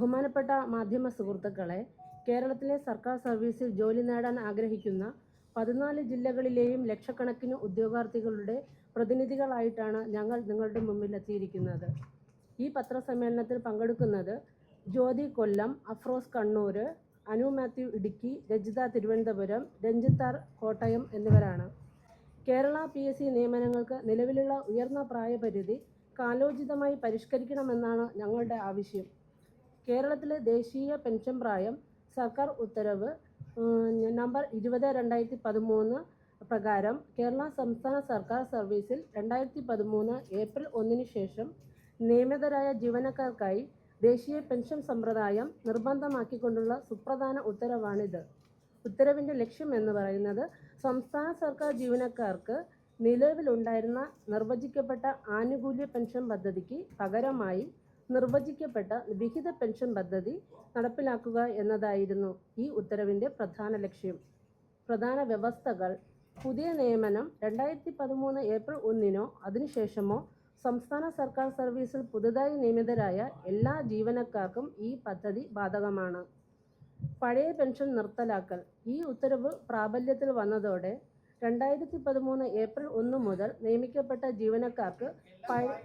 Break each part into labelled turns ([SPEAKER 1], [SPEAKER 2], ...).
[SPEAKER 1] ബഹുമാനപ്പെട്ട മാധ്യമ സുഹൃത്തുക്കളെ കേരളത്തിലെ സർക്കാർ സർവീസിൽ ജോലി നേടാൻ ആഗ്രഹിക്കുന്ന പതിനാല് ജില്ലകളിലെയും ലക്ഷക്കണക്കിന് ഉദ്യോഗാർത്ഥികളുടെ പ്രതിനിധികളായിട്ടാണ് ഞങ്ങൾ നിങ്ങളുടെ മുമ്പിൽ എത്തിയിരിക്കുന്നത്. ഈ പത്രസമ്മേളനത്തിൽ പങ്കെടുക്കുന്നത് ജ്യോതി കൊല്ലം അഫ്രോസ് കണ്ണൂർ അനു മാത്യു ഇടുക്കി രജിത തിരുവനന്തപുരം രഞ്ജിത്താർ കോട്ടയം എന്നിവരാണ്. കേരള പി എസ് സി നിയമനങ്ങൾക്ക് നിലവിലുള്ള ഉയർന്ന പ്രായപരിധി കാലോചിതമായി പരിഷ്കരിക്കണമെന്നാണ് ഞങ്ങളുടെ ആവശ്യം. കേരളത്തിലെ ദേശീയ പെൻഷൻ പ്രായം സർക്കാർ ഉത്തരവ് നമ്പർ ഇരുപത് രണ്ടായിരത്തി പതിമൂന്ന് പ്രകാരം കേരള സംസ്ഥാന സർക്കാർ സർവീസിൽ രണ്ടായിരത്തി പതിമൂന്ന് ഏപ്രിൽ ഒന്നിന് ശേഷം നിയമിതരായ ജീവനക്കാർക്കായി ദേശീയ പെൻഷൻ സമ്പ്രദായം നിർബന്ധമാക്കിക്കൊണ്ടുള്ള സുപ്രധാന ഉത്തരവാണിത്. ഉത്തരവിന്റെ ലക്ഷ്യം എന്ന് പറയുന്നത് സംസ്ഥാന സർക്കാർ ജീവനക്കാർക്ക് നിലവിലുണ്ടായിരുന്ന നിർവചിക്കപ്പെട്ട ആനുകൂല്യ പെൻഷൻ പദ്ധതിക്ക് പകരമായി നിർവചിക്കപ്പെട്ട വിഹിത പെൻഷൻ പദ്ധതി നടപ്പിലാക്കുക എന്നതായിരുന്നു ഈ ഉത്തരവിന്റെ പ്രധാന ലക്ഷ്യം. പ്രധാന വ്യവസ്ഥകൾ പുതിയ നിയമനം രണ്ടായിരത്തി പതിമൂന്ന് ഏപ്രിൽ ഒന്നിനോ അതിനുശേഷമോ സംസ്ഥാന സർക്കാർ സർവീസിൽ പുതുതായി നിയമിതരായ എല്ലാ ജീവനക്കാർക്കും ഈ പദ്ധതി ബാധകമാണ്. പഴയ പെൻഷൻ നിർത്തലാക്കൽ ഈ ഉത്തരവ് പ്രാബല്യത്തിൽ വന്നതോടെ രണ്ടായിരത്തി പതിമൂന്ന് ഏപ്രിൽ ഒന്ന് മുതൽ നിയമിക്കപ്പെട്ട ജീവനക്കാർക്ക് പഴ-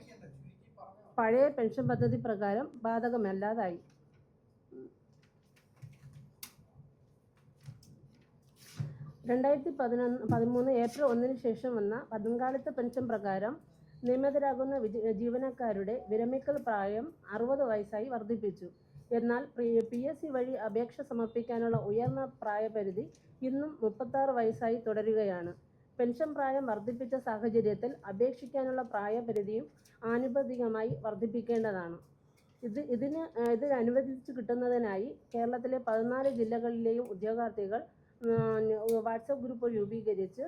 [SPEAKER 1] പഴയ പെൻഷൻ പദ്ധതി പ്രകാരം ബാധകമല്ലാതായി. രണ്ടായിരത്തി പതിനൊന്ന് പതിമൂന്ന് ഏപ്രിൽ ഒന്നിന് ശേഷം വന്ന പതിനാലത്തെ പെൻഷൻ പ്രകാരം നിയമിതരാകുന്ന ജീവനക്കാരുടെ വിരമിക്കൽ പ്രായം അറുപത് വയസ്സായി വർദ്ധിപ്പിച്ചു. എന്നാൽ പി എസ് സി വഴി അപേക്ഷ സമർപ്പിക്കാനുള്ള ഉയർന്ന പ്രായപരിധി ഇന്നും മുപ്പത്താറ് വയസ്സായി തുടരുകയാണ്. പെൻഷൻ പ്രായം വർദ്ധിപ്പിച്ച സാഹചര്യത്തിൽ അപേക്ഷിക്കാനുള്ള പ്രായപരിധിയും ആനുപാതികമായി വർദ്ധിപ്പിക്കേണ്ടതാണ്. ഇത് ഇതിന് ഇത് അനുവദിച്ചു കിട്ടുന്നതിനായി കേരളത്തിലെ പതിനാല് ജില്ലകളിലെയും ഉദ്യോഗാർത്ഥികൾ വാട്സപ്പ് ഗ്രൂപ്പ് രൂപീകരിച്ച്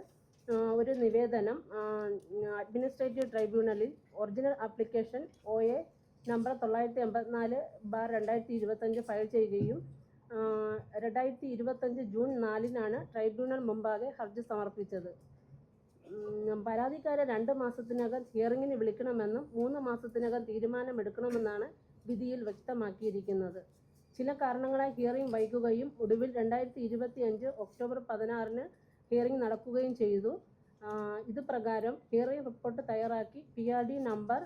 [SPEAKER 1] ഒരു നിവേദനം administrative ട്രൈബ്യൂണലിൽ original application O A number തൊള്ളായിരത്തി എൺപത്തിനാല് ബാർ രണ്ടായിരത്തി ഇരുപത്തഞ്ച് ഫയൽ ചെയ്യുകയും രണ്ടായിരത്തി ഇരുപത്തഞ്ച് ജൂൺ നാലിനാണ് ട്രൈബ്യൂണൽ മുമ്പാകെ ഹർജി സമർപ്പിച്ചത്. പരാതിക്കാരെ രണ്ട് മാസത്തിനകം ഹിയറിങ്ങിന് വിളിക്കണമെന്നും മൂന്ന് മാസത്തിനകം തീരുമാനമെടുക്കണമെന്നാണ് വിധിയിൽ വ്യക്തമാക്കിയിരിക്കുന്നത്. ചില കാരണങ്ങളാൽ ഹിയറിംഗ് വൈകുകയും ഒടുവിൽ രണ്ടായിരത്തി ഇരുപത്തി അഞ്ച് ഒക്ടോബർ പതിനാറിന് ഹിയറിംഗ് നടക്കുകയും ചെയ്തു. ഇത് പ്രകാരം ഹിയറിംഗ് റിപ്പോർട്ട് തയ്യാറാക്കി P R D number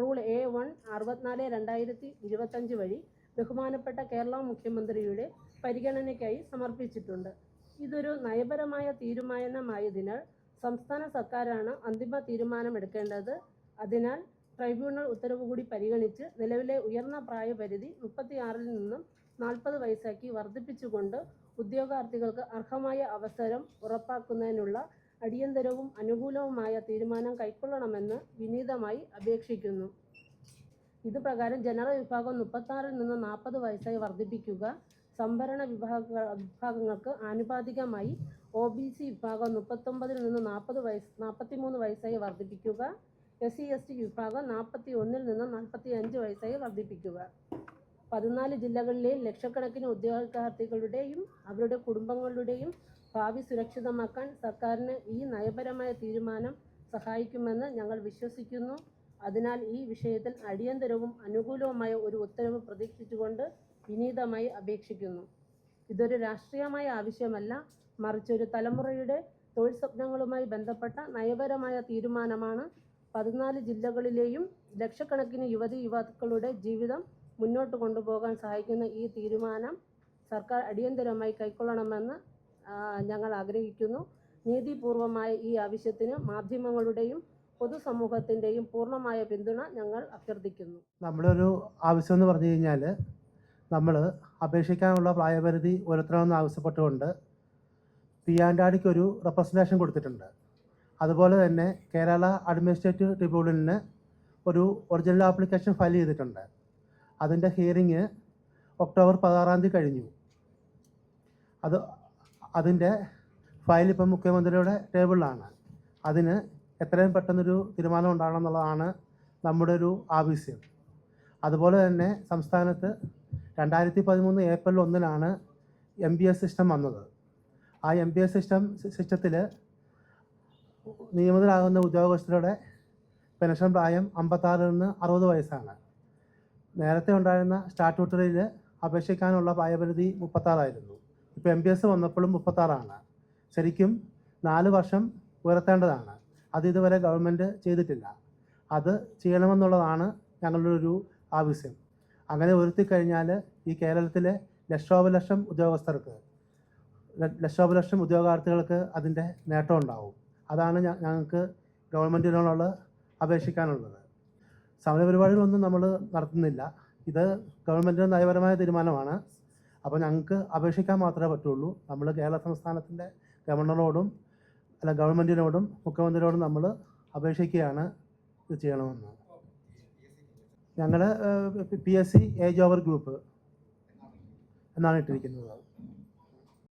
[SPEAKER 1] rule A one അറുപത്തിനാല് രണ്ടായിരത്തി ഇരുപത്തഞ്ച് വഴി ബഹുമാനപ്പെട്ട കേരള മുഖ്യമന്ത്രിയുടെ പരിഗണനയ്ക്കായി സമർപ്പിച്ചിട്ടുണ്ട്. ഇതൊരു നയപരമായ തീരുമാനമായതിനാൽ സംസ്ഥാന സർക്കാരാണ് അന്തിമ തീരുമാനമെടുക്കേണ്ടത്. അതിനാൽ ട്രൈബ്യൂണൽ ഉത്തരവ് കൂടി പരിഗണിച്ച് നിലവിലെ ഉയർന്ന പ്രായപരിധി മുപ്പത്തിയാറിൽ നിന്നും നാൽപ്പത് വയസ്സാക്കി വർദ്ധിപ്പിച്ചുകൊണ്ട് ഉദ്യോഗാർത്ഥികൾക്ക് അർഹമായ അവസരം ഉറപ്പാക്കുന്നതിനുള്ള അടിയന്തരവും അനുകൂലവുമായ തീരുമാനം കൈക്കൊള്ളണമെന്ന് വിനീതമായി അപേക്ഷിക്കുന്നു. ഇത് പ്രകാരം ജനറൽ വിഭാഗം മുപ്പത്താറിൽ നിന്ന് നാൽപ്പത് വയസ്സായി വർദ്ധിപ്പിക്കുക സംഭരണ വിഭാഗ വിഭാഗങ്ങൾക്ക് ആനുപാതികമായി ഒ ബി സി വിഭാഗം മുപ്പത്തൊമ്പതിൽ നിന്ന് നാൽപ്പത് വയസ്സ് നാൽപ്പത്തിമൂന്ന് വയസ്സായി വർദ്ധിപ്പിക്കുക. എസ് സി എസ് ടി വിഭാഗം നാൽപ്പത്തി ഒന്നിൽ നിന്ന് നാൽപ്പത്തി അഞ്ച് വയസ്സായി വർദ്ധിപ്പിക്കുക. പതിനാല് ജില്ലകളിലെ ലക്ഷക്കണക്കിന് ഉദ്യോഗാർത്ഥികളുടെയും അവരുടെ കുടുംബങ്ങളുടെയും ഭാവി സുരക്ഷിതമാക്കാൻ സർക്കാരിന് ഈ നയപരമായ തീരുമാനം സഹായിക്കുമെന്ന് ഞങ്ങൾ വിശ്വസിക്കുന്നു. അതിനാൽ ഈ വിഷയത്തിൽ അടിയന്തരവും അനുകൂലവുമായ ഒരു ഉത്തരവ് പ്രതീക്ഷിച്ചുകൊണ്ട് വിനീതമായി അപേക്ഷിക്കുന്നു. ഇതൊരു രാഷ്ട്രീയമായ ആവശ്യമല്ല. മറിച്ച് ഒരു തലമുറയുടെ തൊഴിൽ സ്വപ്നങ്ങളുമായി ബന്ധപ്പെട്ട നയപരമായ തീരുമാനമാണ് പതിനാല് ജില്ലകളിലെയും ലക്ഷക്കണക്കിന് യുവതി യുവാക്കളുടെ ജീവിതം മുന്നോട്ട് കൊണ്ടുപോകാൻ സഹായിക്കുന്ന ഈ തീരുമാനം സർക്കാർ അടിയന്തരമായി കൈക്കൊള്ളണമെന്ന് ഞങ്ങൾ ആഗ്രഹിക്കുന്നു. നീതിപൂർവമായ ഈ ആവശ്യത്തിന് മാധ്യമങ്ങളുടെയും പൊതുസമൂഹത്തിന്റെയും പൂർണമായ പിന്തുണ ഞങ്ങൾ അഭ്യർത്ഥിക്കുന്നു.
[SPEAKER 2] നമ്മുടെ ഒരു ആവശ്യം എന്ന് പറഞ്ഞു കഴിഞ്ഞാൽ നമ്മൾ അപേക്ഷിക്കാനുള്ള പ്രായപരിധി ഉയർത്തണമെന്ന് ആവശ്യപ്പെട്ടുകൊണ്ട് പി ആൻഡാടിക്ക് ഒരു റെപ്രസെന്റേഷൻ കൊടുത്തിട്ടുണ്ട്. അതുപോലെ തന്നെ കേരള അഡ്മിനിസ്ട്രേറ്റീവ് ട്രിബ്യൂണലിന് ഒരു ഒറിജിനൽ ആപ്ലിക്കേഷൻ ഫയൽ ചെയ്തിട്ടുണ്ട്. അതിന്റെ ഹിയറിങ് ഒക്ടോബർ പതിനാറാം തീയതി കഴിഞ്ഞു. അത് അതിന്റെ ഫയൽ ഇപ്പം മുഖ്യമന്ത്രിയുടെ ടേബിളിലാണ് അതിന് എത്രയും പെട്ടെന്നൊരു തീരുമാനം ഉണ്ടാകണം എന്നുള്ളതാണ് നമ്മുടെ ഒരു ആവശ്യം. അതുപോലെ തന്നെ സംസ്ഥാനത്ത് രണ്ടായിരത്തി പതിമൂന്ന് ഏപ്രിൽ ഒന്നിനാണ് എം ബി എസ് സിസ്റ്റം വന്നത്. ആ എം ബി എസ് സിസ്റ്റം സിസ്റ്റത്തിൽ നിയമിതരാകുന്ന ഉദ്യോഗസ്ഥരുടെ പെൻഷൻ പ്രായം അമ്പത്താറിൽ നിന്ന് അറുപത് വയസ്സാണ്. നേരത്തെ ഉണ്ടായിരുന്ന സ്റ്റാറ്റ്യൂട്ടറിയിൽ അപേക്ഷിക്കാനുള്ള പ്രായപരിധി മുപ്പത്താറായിരുന്നു. ഇപ്പോൾ എം ബി എസ് വന്നപ്പോഴും മുപ്പത്താറാണ്. ശരിക്കും നാല് വർഷം ഉയർത്തേണ്ടതാണ്. അത് ഇതുവരെ ഗവൺമെന്റ് ചെയ്തിട്ടില്ല. അത് ചെയ്യണമെന്നുള്ളതാണ് ഞങ്ങളുടെ ഒരു ആവശ്യം. അങ്ങനെ ഉയർത്തിക്കഴിഞ്ഞാൽ ഈ കേരളത്തിലെ ലക്ഷോപലക്ഷം ഉദ്യോഗസ്ഥർക്ക് ലക്ഷോപലക്ഷം ഉദ്യോഗാർത്ഥികൾക്ക് അതിന്റെ നേട്ടം ഉണ്ടാവും അതാണ് ഞങ്ങൾക്ക് ഗവൺമെന്റിനോടുള്ള അപേക്ഷിക്കാനുള്ളത് സമരപരിപാടികളൊന്നും നമ്മൾ നടത്തുന്നില്ല ഇത് ഗവൺമെന്റിന്റെ നയപരമായ തീരുമാനമാണ് അപ്പോൾ ഞങ്ങൾക്ക് അപേക്ഷിക്കാൻ മാത്രമേ പറ്റുള്ളൂ നമ്മൾ കേരള സംസ്ഥാനത്തിന്റെ ഗവർണറോടും അല്ല ഗവൺമെന്റിനോടും മുഖ്യമന്ത്രിയോടും നമ്മൾ അപേക്ഷിക്കുകയാണ് ഇത് ചെയ്യണമെന്ന് ഞങ്ങളുടെ P S C age over group എന്നാണ് ഇട്ടിരിക്കുന്നത്.